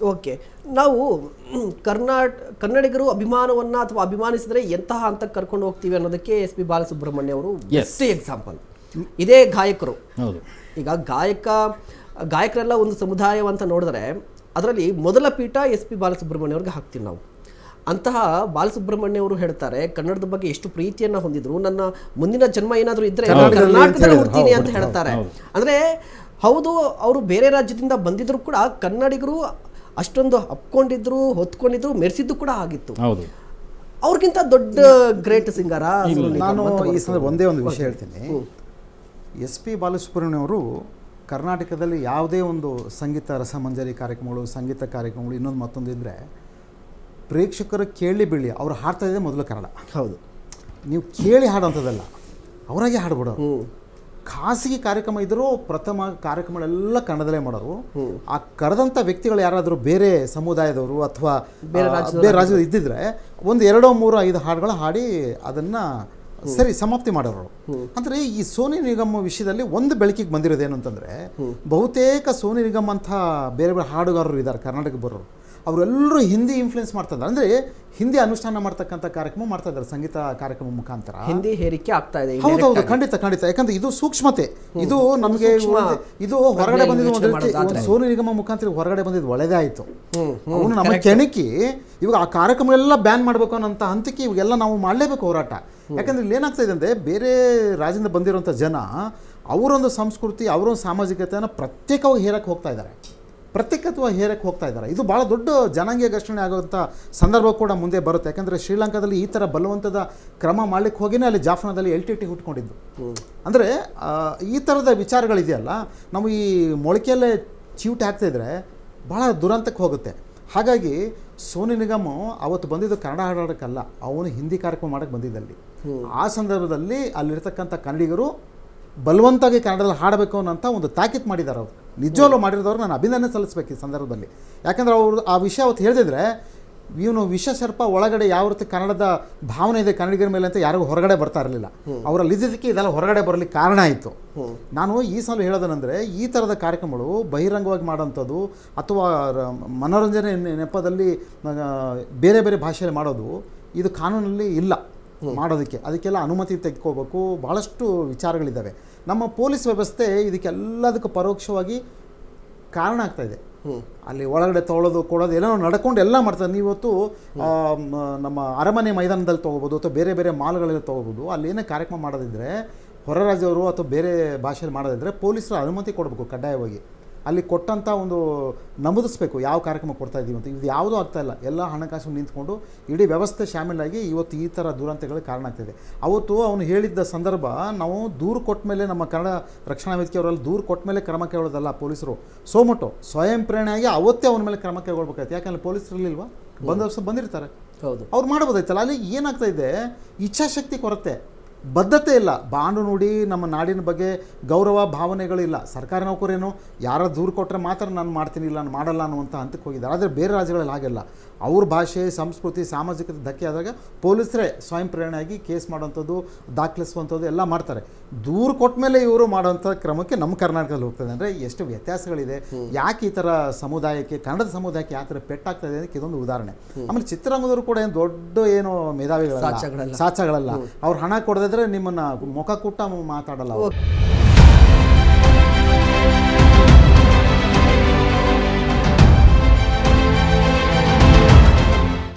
Okay. ನಾವು ಕರ್ನಾಟ ಕನ್ನಡಿಗರು ಅಭಿಮಾನವನ್ನು ಅಥವಾ ಅಭಿಮಾನಿಸಿದ್ರೆ ಎಂತಹ ಹಂತಕ್ಕೆ ಕರ್ಕೊಂಡು ಹೋಗ್ತೀವಿ ಅನ್ನೋದಕ್ಕೆ ಎಸ್ ಪಿ ಬಾಲಸುಬ್ರಹ್ಮಣ್ಯ ಅವರು ಬೆಸ್ಟ್ ಎಕ್ಸಾಂಪಲ್ ಇದೇ ಗಾಯಕರು. ಹೌದು. ಈಗ ಗಾಯಕ ಗಾಯಕರೆಲ್ಲ ಒಂದು ಸಮುದಾಯ ಅಂತ ನೋಡಿದ್ರೆ ಅದರಲ್ಲಿ ಮೊದಲ ಪೀಠ ಎಸ್ ಪಿ ಬಾಲಸುಬ್ರಹ್ಮಣ್ಯ ಅವ್ರಿಗೆ ಹಾಕ್ತೀವಿ ನಾವು. ಅಂತಹ ಬಾಲಸುಬ್ರಹ್ಮಣ್ಯ ಅವರು ಹೇಳ್ತಾರೆ ಕನ್ನಡದ ಬಗ್ಗೆ ಎಷ್ಟು ಪ್ರೀತಿಯನ್ನ ಹೊಂದಿದ್ರು ನನ್ನ ಮುಂದಿನ ಜನ್ಮ ಏನಾದರೂ ಇದ್ರೆ ಕರ್ನಾಟಕದಲ್ಲಿ ಹುಡ್ತೀನಿ ಅಂತ ಹೇಳ್ತಾರೆ. ಅಂದ್ರೆ ಹೌದು ಅವರು ಬೇರೆ ರಾಜ್ಯದಿಂದ ಬಂದಿದ್ರು ಕೂಡ ಕನ್ನಡಿಗರು ಅಷ್ಟೊಂದು ಅಪ್ಕೊಂಡಿದ್ರು ಹೊತ್ಕೊಂಡಿದ್ರು ಮೆರೆಸಿದ್ದು ಕೂಡ ಆಗಿತ್ತು. ಹೌದು. ಅವ್ರಿಗಿಂತ ದೊಡ್ಡ ಗ್ರೇಟ್ ಸಿಂಗರ ನಾನು ಈ ಸಂದರ್ಭ ಒಂದೇ ಒಂದು ವಿಷಯ ಹೇಳ್ತೀನಿ. ಎಸ್ ಪಿ ಬಾಲಸುಬ್ರಹ್ಮಣ್ಯ ಅವರು ಕರ್ನಾಟಕದಲ್ಲಿ ಯಾವುದೇ ಒಂದು ಸಂಗೀತ ರಸಮಂಜರಿ ಕಾರ್ಯಕ್ರಮಗಳು ಸಂಗೀತ ಕಾರ್ಯಕ್ರಮಗಳು ಇನ್ನೊಂದು ಮತ್ತೊಂದು ಇದ್ದರೆ ಪ್ರೇಕ್ಷಕರು ಕೇಳಿ ಬೀಳಿ ಅವ್ರು ಹಾಡ್ತಾ ಇದ್ದೇ ಮೊದಲು ಕನ್ನಡ. ಹೌದು. ನೀವು ಕೇಳಿ ಹಾಡೋಂಥದ್ದಲ್ಲ ಅವರಾಗೆ ಹಾಡ್ಬಿಡೋರು. ಖಾಸಗಿ ಕಾರ್ಯಕ್ರಮ ಇದ್ದರೂ ಪ್ರಥಮ ಕಾರ್ಯಕ್ರಮಗಳೆಲ್ಲ ಕನ್ನಡದಲ್ಲೇ ಮಾಡೋರು. ಆ ಕರೆದಂಥ ವ್ಯಕ್ತಿಗಳು ಯಾರಾದರೂ ಬೇರೆ ಸಮುದಾಯದವರು ಅಥವಾ ಬೇರೆ ರಾಜ್ಯದ ಇದ್ದಿದ್ರೆ ಒಂದು ಎರಡೋ ಮೂರು ಐದು ಹಾಡುಗಳು ಹಾಡಿ ಅದನ್ನ ಸರಿ ಸಮಾಪ್ತಿ ಮಾಡೋರು. ಅಂದ್ರೆ ಈ ಸೋನಿ ನಿಗಮ ವಿಷಯದಲ್ಲಿ ಒಂದು ಬೆಳಕಿಗೆ ಬಂದಿರೋದೇನು ಅಂತಂದ್ರೆ ಬಹುತೇಕ ಸೋನಿ ನಿಗಮ್ ಅಂತ ಬೇರೆ ಬೇರೆ ಹಾಡುಗಾರರು ಇದ್ದಾರೆ ಕರ್ನಾಟಕ ಬರೋರು. ಅವರೆಲ್ಲರೂ ಹಿಂದಿ ಇನ್ಫ್ಲುಯೆನ್ಸ್ ಮಾಡ್ತಾ ಇದ್ದಾರೆ ಅಂದ್ರೆ ಹಿಂದಿ ಅನುಷ್ಠಾನ ಮಾಡ್ತಕ್ಕಂಥ ಕಾರ್ಯಕ್ರಮ ಮಾಡ್ತಾ ಇದ್ದಾರೆ ಸಂಗೀತ ಕಾರ್ಯಕ್ರಮ ಮುಖಾಂತರ. ಹಿಂದಿ ಹೇರಿಕೆ ಆಗ್ತಾ ಇದೆ ಹೌದೌದು ಖಂಡಿತ ಖಂಡಿತ. ಯಾಕಂದ್ರೆ ಇದು ಸೂಕ್ಷ್ಮತೆ. ಇದು ನಮಗೆ ಇದು ಹೊರಗಡೆ ಬಂದಿದ್ದು ಸೋನು ನಿಗಮ ಮುಖಾಂತರ ಹೊರಗಡೆ ಬಂದಿದ್ದು ಒಳ್ಳೆದೇ ಆಯಿತು. ಅವನು ನಮ್ಮ ಕೆಣಕಿ ಇವಾಗ ಆ ಕಾರ್ಯಕ್ರಮ ಎಲ್ಲ ಬ್ಯಾನ್ ಮಾಡಬೇಕು ಅನ್ನೋಂಥ ಹಂತಕ್ಕೆ ಇವಾಗೆಲ್ಲ ನಾವು ಮಾಡಲೇಬೇಕು ಹೋರಾಟ. ಯಾಕಂದ್ರೆ ಇಲ್ಲಿ ಏನಾಗ್ತಾ ಇದೆ ಅಂದರೆ ಬೇರೆ ರಾಜ್ಯದಿಂದ ಬಂದಿರುವಂಥ ಜನ ಅವರೊಂದು ಸಂಸ್ಕೃತಿ ಅವರೊಂದು ಸಾಮಾಜಿಕತೆಯನ್ನು ಪ್ರತ್ಯೇಕವಾಗಿ ಹೇರಕ್ಕೆ ಹೋಗ್ತಾ ಇದ್ದಾರೆ. ಪ್ರತ್ಯೇಕತ್ವ ಹೇರಕ್ಕೆ ಹೋಗ್ತಾ ಇದ್ದಾರೆ. ಇದು ಭಾಳ ದೊಡ್ಡ ಜನಾಂಗೀಯ ಘರ್ಷಣೆ ಆಗುವಂಥ ಸಂದರ್ಭ ಕೂಡ ಮುಂದೆ ಬರುತ್ತೆ. ಯಾಕಂದರೆ ಶ್ರೀಲಂಕಾದಲ್ಲಿ ಈ ಥರ ಬಲವಂತದ ಕ್ರಮ ಮಾಡ್ಲಿಕ್ಕೆ ಹೋಗಿನೇ ಅಲ್ಲಿ ಜಾಫ್ನಾದಲ್ಲಿ ಎಲ್ ಟಿ ಟಿ ಹುಟ್ಕೊಂಡಿದ್ದು. ಅಂದರೆ ಈ ಥರದ ವಿಚಾರಗಳಿದೆಯಲ್ಲ, ನಾವು ಈ ಮೊಳಕೆಯಲ್ಲೇ ಚಿವುಟೆ ಹಾಕ್ತಿದ್ರೆ ಭಾಳ ದುರಂತಕ್ಕೆ ಹೋಗುತ್ತೆ. ಹಾಗಾಗಿ ಸೋನಿ ನಿಗಮ್ ಅವತ್ತು ಬಂದಿದ್ದು ಕನ್ನಡ ಹಾಡೋಕ್ಕಲ್ಲ ಅವನು ಹಿಂದಿ ಕಾರ್ಯಕ್ರಮ ಮಾಡೋಕ್ಕೆ ಬಂದಿದ್ದಲ್ಲಿ ಆ ಸಂದರ್ಭದಲ್ಲಿ ಅಲ್ಲಿರ್ತಕ್ಕಂಥ ಕನ್ನಡಿಗರು ಬಲವಂತಾಗಿ ಕನ್ನಡದಲ್ಲಿ ಹಾಡಬೇಕು ಅನ್ನೋಂಥ ಒಂದು ತಾಕೀತು ಮಾಡಿದ್ದಾರೆ ಅವರು. ನಿಜವಾಗ್ಲೂ ಮಾಡಿರೋದವ್ರು ನಾನು ಅಭಿನಂದನೆ ಸಲ್ಲಿಸ್ಬೇಕು ಈ ಸಂದರ್ಭದಲ್ಲಿ. ಯಾಕಂದ್ರೆ ಅವರು ಆ ವಿಷಯ ಅವತ್ತು ಹೇಳಿದ್ರೆ ಇವನು ವಿಷಸರ್ಪ ಒಳಗಡೆ ಯಾವ ರೀತಿ ಕನ್ನಡದ ಭಾವನೆ ಇದೆ ಕನ್ನಡಿಗರ ಮೇಲೆ ಅಂತ ಯಾರಿಗೂ ಹೊರಗಡೆ ಬರ್ತಾ ಇರಲಿಲ್ಲ. ಅವರಲ್ಲಿ ಇದ್ದಿದ್ದಕ್ಕೆ ಇದೆಲ್ಲ ಹೊರಗಡೆ ಬರಲಿಕ್ಕೆ ಕಾರಣ ಆಯಿತು. ನಾನು ಈ ಸಲ ಹೇಳೋದೇನೆಂದರೆ ಈ ಥರದ ಕಾರ್ಯಕ್ರಮಗಳು ಬಹಿರಂಗವಾಗಿ ಮಾಡೋಂಥದ್ದು ಅಥವಾ ಮನೋರಂಜನೆ ನೆಪದಲ್ಲಿ ಬೇರೆ ಬೇರೆ ಭಾಷೆಯಲ್ಲಿ ಮಾಡೋದು ಇದು ಕಾನೂನಲ್ಲಿ ಇಲ್ಲ. ಮಾಡೋದಕ್ಕೆ ಅದಕ್ಕೆಲ್ಲ ಅನುಮತಿ ತೆಗೆದುಕೋಬೇಕು ಭಾಳಷ್ಟು ವಿಚಾರಗಳಿದ್ದಾವೆ. ನಮ್ಮ ಪೊಲೀಸ್ ವ್ಯವಸ್ಥೆ ಇದಕ್ಕೆಲ್ಲದಕ್ಕೂ ಪರೋಕ್ಷವಾಗಿ ಕಾರಣ ಆಗ್ತಾ ಇದೆ. ಅಲ್ಲಿ ಒಳಗಡೆ ತೊಗೊಳೋದು ಕೊಡೋದು ಏನೋ ನಡ್ಕೊಂಡು ಎಲ್ಲ ಮಾಡ್ತಾರೆ. ನೀವತ್ತು ಆ, ನಮ್ಮ ಅರಮನೆ ಮೈದಾನದಲ್ಲಿ ತೊಗೋಬೋದು ಅಥವಾ ಬೇರೆ ಬೇರೆ ಮಾಲ್ಗಳಲ್ಲಿ ತೊಗೋಬೋದು. ಅಲ್ಲಿ ಏನೇ ಕಾರ್ಯಕ್ರಮ ಮಾಡೋದಿದ್ರೆ ಹೊರ ರಾಜ್ಯವರು ಅಥವಾ ಬೇರೆ ಭಾಷೆಯಲ್ಲಿ ಮಾಡೋದಿದ್ರೆ ಪೊಲೀಸರ ಅನುಮತಿ ಕೊಡಬೇಕು ಕಡ್ಡಾಯವಾಗಿ. ಅಲ್ಲಿ ಕೊಟ್ಟಂಥ ಒಂದು ನಮೂದಿಸ್ಬೇಕು ಯಾವ ಕಾರ್ಯಕ್ರಮ ಕೊಡ್ತಾ ಇದ್ದೀವಿ ಅಂತ. ಇದು ಯಾವುದೂ ಆಗ್ತಾ ಇಲ್ಲ. ಎಲ್ಲ ಹಣಕಾಸು ನಿಂತ್ಕೊಂಡು ಇಡೀ ವ್ಯವಸ್ಥೆ ಶಾಮೀಲಾಗಿ ಇವತ್ತು ಈ ಥರ ದುರಂತಗಳಿಗೆ ಕಾರಣ ಆಗ್ತಿದೆ. ಅವತ್ತು ಅವನು ಹೇಳಿದ್ದ ಸಂದರ್ಭ ನಾವು ದೂರು ಕೊಟ್ಟ ಮೇಲೆ ನಮ್ಮ ಕನ್ನಡ ರಕ್ಷಣಾ ವೇದಿಕೆ ಅವರಲ್ಲಿ ದೂರು ಕೊಟ್ಟ ಮೇಲೆ ಕ್ರಮ ಕೈಗೊಳ್ಳೋದಲ್ಲ ಪೊಲೀಸರು. ಸೋಮಟು ಸ್ವಯಂ ಪ್ರೇರಣೆಯಾಗಿ ಅವತ್ತೇ ಅವನ ಮೇಲೆ ಕ್ರಮ ಕೈಗೊಳ್ಬೇಕಾಯ್ತು. ಯಾಕಂದ್ರೆ ಪೊಲೀಸರು ಇರಲಿಲ್ವಾ? ಬಂದ ವರ್ಷ ಬಂದಿರ್ತಾರೆ. ಹೌದು. ಅವ್ರು ಮಾಡ್ಬೋದಾಯ್ತಲ್ಲ. ಅಲ್ಲಿ ಏನಾಗ್ತಾ ಇದೆ? ಇಚ್ಛಾಶಕ್ತಿ ಕೊರತೆ. ಬದ್ಧತೆ ಇಲ್ಲ. ಬಾಂಡು ನೋಡಿ ನಮ್ಮ ನಾಡಿನ ಬಗ್ಗೆ ಗೌರವ ಭಾವನೆಗಳಿಲ್ಲ ಸರ್ಕಾರಿ ನೌಕರೇನು ಯಾರ ದೂರು ಕೊಟ್ಟರೆ ಮಾತ್ರ ನಾನು ಮಾಡ್ತೀನಿ, ಇಲ್ಲ ನಾನು ಮಾಡಲ್ಲ ಅನ್ನುವಂಥ ಹಂತಕ್ಕೆ ಹೋಗಿದ್ದಾರೆ. ಆದರೆ ಬೇರೆ ರಾಜ್ಯಗಳಲ್ಲಿ ಹಾಗೆಲ್ಲ. ಅವ್ರ ಭಾಷೆ ಸಂಸ್ಕೃತಿ ಸಾಮಾಜಿಕ ಧಕ್ಕೆ ಆದಾಗ ಪೊಲೀಸರೇ ಸ್ವಯಂ ಪ್ರೇರಣೆಯಾಗಿ ಕೇಸ್ ಮಾಡೋವಂಥದ್ದು ದಾಖಲಿಸುವಂಥದ್ದು ಎಲ್ಲ ಮಾಡ್ತಾರೆ. ದೂರು ಕೊಟ್ಟ ಮೇಲೆ ಇವರು ಮಾಡೋವಂಥ ಕ್ರಮಕ್ಕೆ ನಮ್ಮ ಕರ್ನಾಟಕದಲ್ಲಿ ಹೋಗ್ತದೆ ಅಂದರೆ ಎಷ್ಟು ವ್ಯತ್ಯಾಸಗಳಿದೆ. ಯಾಕೆ ಈ ಥರ ಸಮುದಾಯಕ್ಕೆ ಕನ್ನಡದ ಸಮುದಾಯಕ್ಕೆ ಯಾವ ಥರ ಪೆಟ್ಟಾಗ್ತದೆ ಅದಕ್ಕೆ ಇದೊಂದು ಉದಾಹರಣೆ. ಆಮೇಲೆ ಚಿತ್ರರಂಗದವರು ಕೂಡ ಏನು ದೊಡ್ಡ ಏನು ಮೇಧಾವಿಗಳಲ್ಲ. ಸಾಚಗಳಲ್ಲ. ಅವ್ರು ಹಣ ಕೊಡದಿದ್ರೆ ನಿಮ್ಮನ್ನ ಮುಖ ಕುಟ್ಟ ಮಾತಾಡಲ್ಲ